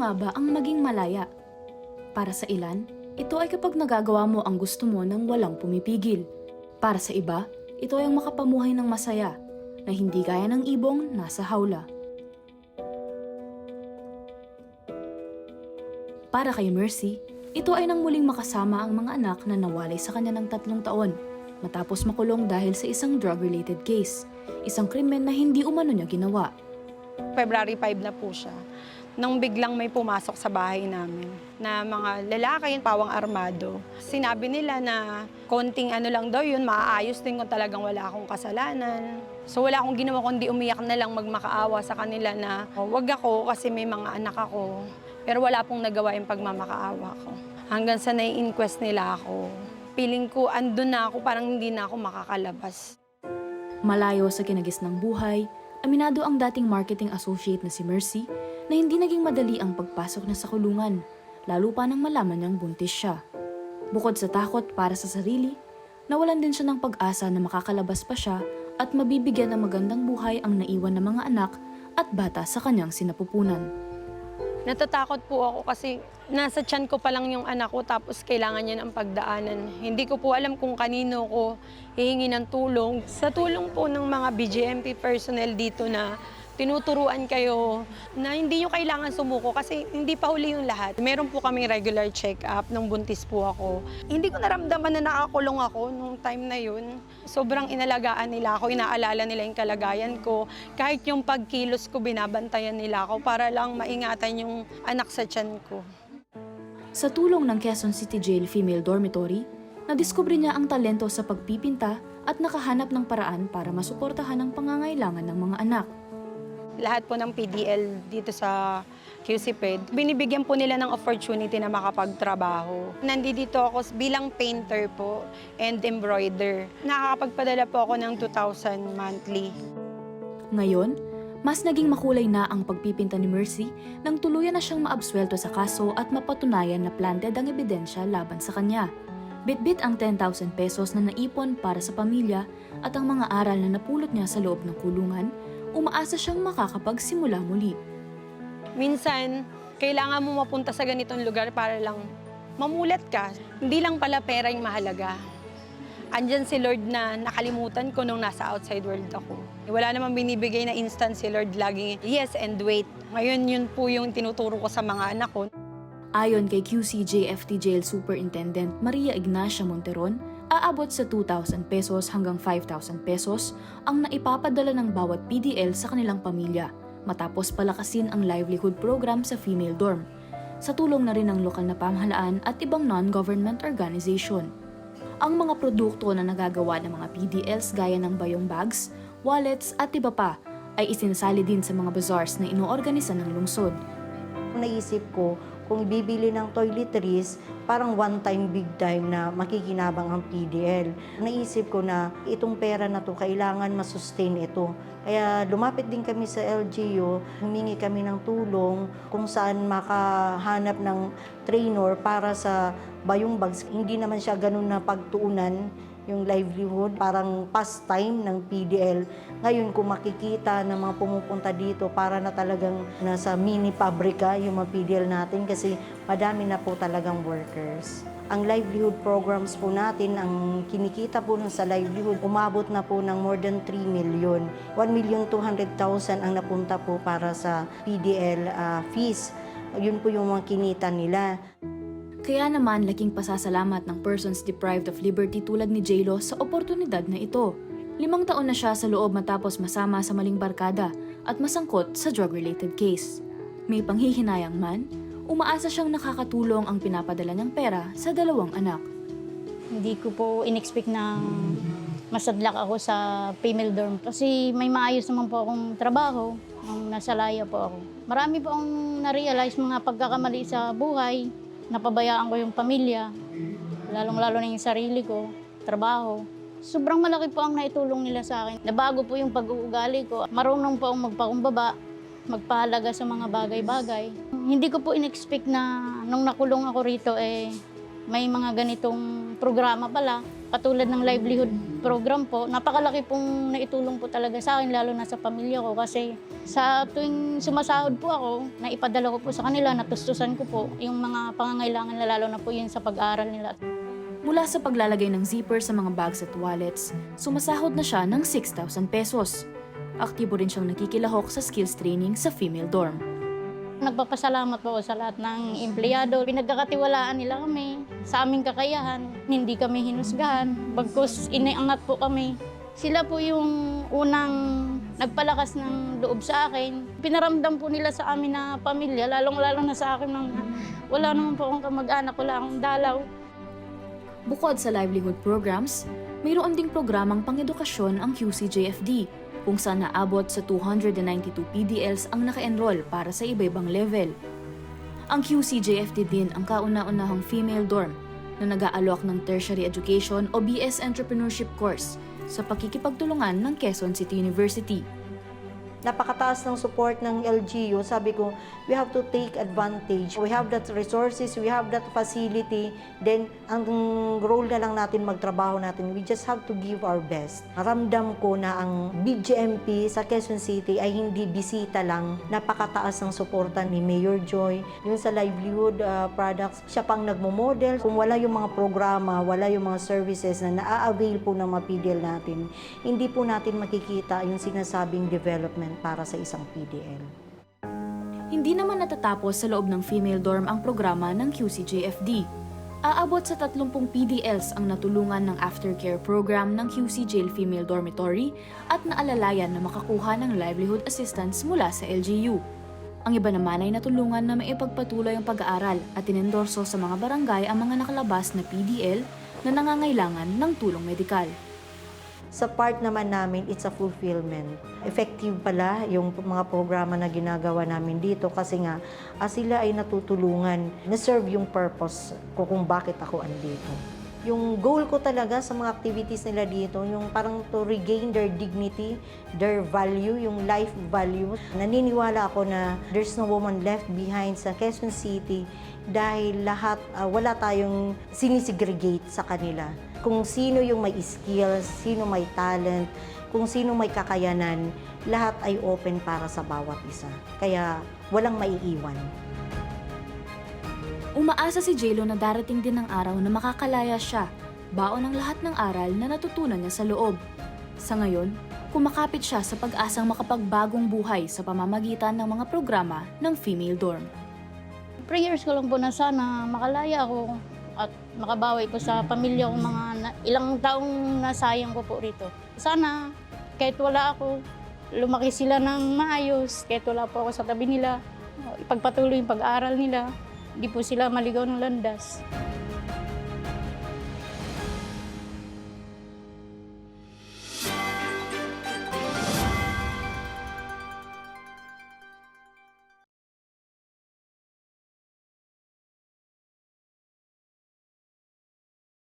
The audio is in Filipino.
nga ba ang maging malaya? Para sa ilan, ito ay kapag nagagawa mo ang gusto mo nang walang pumipigil. Para sa iba, ito ay ang makapamuhay ng masaya, na hindi gaya ng ibong nasa hawla. Para kay Mercy, ito ay nang muling makasama ang mga anak na nawalay sa kanya ng tatlong taon matapos makulong dahil sa isang drug-related case, isang krimen na hindi umano niya ginawa. February 5 na po siya. Nung biglang may pumasok sa bahay namin na mga lalaki, pawang armado. Sinabi nila na konting ano lang daw yun, maaayos din kung talagang wala akong kasalanan. So wala akong ginawa kundi umiyak na lang magmakaawa sa kanila na "Oh, wag ako kasi may mga anak ako. Pero wala pong nagawa yung pagmamakaawa ko. Hanggang sa nai-inquest nila ako. Feeling ko andun na ako, parang hindi na ako makakalabas. Malayo sa kinagis ng buhay, aminado ang dating marketing associate na si Mercy na hindi naging madali ang pagpasok niya sa kulungan, lalo pa nang malaman niyang buntis siya. Bukod sa takot para sa sarili, nawalan din siya ng pag-asa na makakalabas pa siya at mabibigyan ng magandang buhay ang naiwan ng mga anak at bata sa kanyang sinapupunan. Natatakot po ako kasi nasa tiyan ko pa lang yung anak ko tapos kailangan niya ng pagdaanan. Hindi ko po alam kung kanino ko hihingi ng tulong. Sa tulong po ng mga BGMP personnel dito na tinuturuan kayo na hindi nyo kailangan sumuko kasi hindi pa huli yung lahat. Meron po kaming regular check-up nung buntis po ako. Hindi ko naramdaman na nakakulong ako nung time na yun. Sobrang inalagaan nila ako, inaalala nila yung kalagayan ko. Kahit yung pagkilos ko, binabantayan nila ako para lang maingatan yung anak sa tiyan ko. Sa tulong ng Quezon City Jail Female Dormitory, nadiskubre niya ang talento sa pagpipinta at nakahanap ng paraan para masuportahan ang pangangailangan ng mga anak. Lahat po ng PDL dito sa QCPED, binibigyan po nila ng opportunity na makapagtrabaho. Nandito ako bilang painter po and embroider. Nakakapagpadala po ako ng 2,000 monthly. Ngayon, mas naging makulay na ang pagpipinta ni Mercy nang tuluyan na siyang maabswelto sa kaso at mapatunayan na planted ang ebidensya laban sa kanya. Bitbit ang 10,000 pesos na naipon para sa pamilya at ang mga aral na napulot niya sa loob ng kulungan, umaasa siyang makakapagsimula muli. Minsan, kailangan mo mapunta sa ganitong lugar para lang mamulat ka. Hindi lang pala pera yung mahalaga. Andyan si Lord na nakalimutan ko nung nasa outside world ako. Wala namang binibigay na instant si Lord laging yes and wait. Ngayon yun po yung tinuturo ko sa mga anak ko. Ayon kay QCJFT Jail Superintendent Maria Ignacia Monteron, aabot sa 2,000 pesos hanggang 5,000 pesos ang naipapadala ng bawat PDL sa kanilang pamilya matapos palakasin ang livelihood program sa female dorm sa tulong na rin ng lokal na pamahalaan at ibang non-government organization. Ang mga produkto na nagagawa ng mga PDLs gaya ng bayong bags, wallets at iba pa ay isinasali din sa mga bazaars na inoorganisa ng lungsod. Naisip ko, kung bibili ng toiletries, parang one time, big time na makikinabang ang PDL. Naisip ko na itong pera na to, kailangan masustain ito. Kaya lumapit din kami sa LGU, humingi kami ng tulong kung saan makahanap ng trainer para sa bayong bags. Hindi naman siya ganun na pagtuunan yung livelihood, parang pastime ng PDL. Ngayon, kung makikita ng mga pumupunta dito, para na talagang nasa mini pabrika yung mga PDL natin kasi madami na po talagang workers. Ang livelihood programs po natin, ang kinikita po nun sa livelihood, umabot na po ng more than 3 million. 1,200,000 ang napunta po para sa PDL ah, fees. Yun po yung mga kinita nila. Kaya naman laking pasasalamat ng persons deprived of liberty tulad ni JLo sa oportunidad na ito. Limang taon na siya sa loob matapos masama sa maling barkada at masangkot sa drug-related case. May panghihinayang man, umaasa siyang nakakatulong ang pinapadala niyang pera sa dalawang anak. Hindi ko po in-expect na masadlak ako sa female dorm kasi may maayos naman po akong trabaho nung nasa laya po ako. Marami po akong na-realize mga pagkakamali sa buhay. Napabayaan ko yung pamilya, lalong-lalo na yung sarili ko, trabaho. Sobrang malaki po ang naitulong nila sa akin. Nabago po yung pag-uugali ko. Marunong po akong magpakumbaba, magpahalaga sa mga bagay-bagay. Hindi ko po in-expect na nung nakulong ako rito eh may mga ganitong programa pala, katulad ng livelihood program po, napakalaki pong naitulong po talaga sa akin, lalo na sa pamilya ko. Kasi sa tuwing sumasahod po ako, naipadala ko po sa kanila, natustusan ko po yung mga pangangailangan na lalo na po yun sa pag-aaral nila. Mula sa paglalagay ng zipper sa mga bags at wallets, sumasahod na siya ng 6,000 pesos. Aktibo rin siyang nakikilahok sa skills training sa female dorm. Nagpapasalamat po ako sa lahat ng empleyado. Pinagkakatiwalaan nila kami sa aming kakayahan. Hindi kami hinusgahan. Bagkus iniangat po kami. Sila po yung unang nagpalakas ng loob sa akin. Pinaramdam po nila sa amin na pamilya, lalong-lalo na sa akin mga wala naman po akong kamag-anak, wala akong dalaw. Bukod sa livelihood programs, mayroon ding programang pangedukasyon ang QCJFD kung saan naabot sa 292 PDLs ang naka-enroll para sa iba-ibang level. Ang QCJFD din ang kauna-unahang female dorm na nag-aalok ng tertiary education o BS Entrepreneurship course sa pakikipagtulungan ng Quezon City University. Napakataas ng support ng LGU, sabi ko, we have to take advantage. We have that resources, we have that facility, then ang role na lang natin magtrabaho natin, we just have to give our best. Ramdam ko na ang BGMP sa Quezon City ay hindi bisita lang, napakataas ng suporta ni Mayor Joy. Yung sa livelihood uh, products, siya pang nagmo-model. Kung wala yung mga programa, wala yung mga services na naa-avail po ng mga PDL natin, hindi po natin makikita yung sinasabing development para sa isang PDL. Hindi naman natatapos sa loob ng female dorm ang programa ng QCJFD. Aabot sa 30 PDLs ang natulungan ng aftercare program ng QC Jail Female Dormitory at naalalayan na makakuha ng livelihood assistance mula sa LGU. Ang iba naman ay natulungan na maipagpatuloy ang pag-aaral at tinendorso sa mga barangay ang mga nakalabas na PDL na nangangailangan ng tulong medikal. Sa part naman namin, it's a fulfillment. Effective pala yung mga programa na ginagawa namin dito kasi nga ah, sila ay natutulungan, na-serve yung purpose ko kung bakit ako andito. Yung goal ko talaga sa mga activities nila dito, yung parang to regain their dignity, their value, yung life value. Naniniwala ako na there's no woman left behind sa Quezon City dahil lahat, ah, wala tayong sinisegregate sa kanila. Kung sino yung may skills, sino may talent, kung sino may kakayanan, lahat ay open para sa bawat isa. Kaya walang maiiwan. Umaasa si Jelo na darating din ang araw na makakalaya siya, baon ang lahat ng aral na natutunan niya sa loob. Sa ngayon, kumakapit siya sa pag-asang makapagbagong buhay sa pamamagitan ng mga programa ng female dorm. Prayers ko lang po na sana makalaya ako at makabawi po sa pamilya ko mga na- ilang taong nasayang ko po rito. Sana kahit wala ako, lumaki sila ng maayos, kahit wala po ako sa tabi nila, ipagpatuloy yung pag-aaral nila, hindi po sila maligaw ng landas.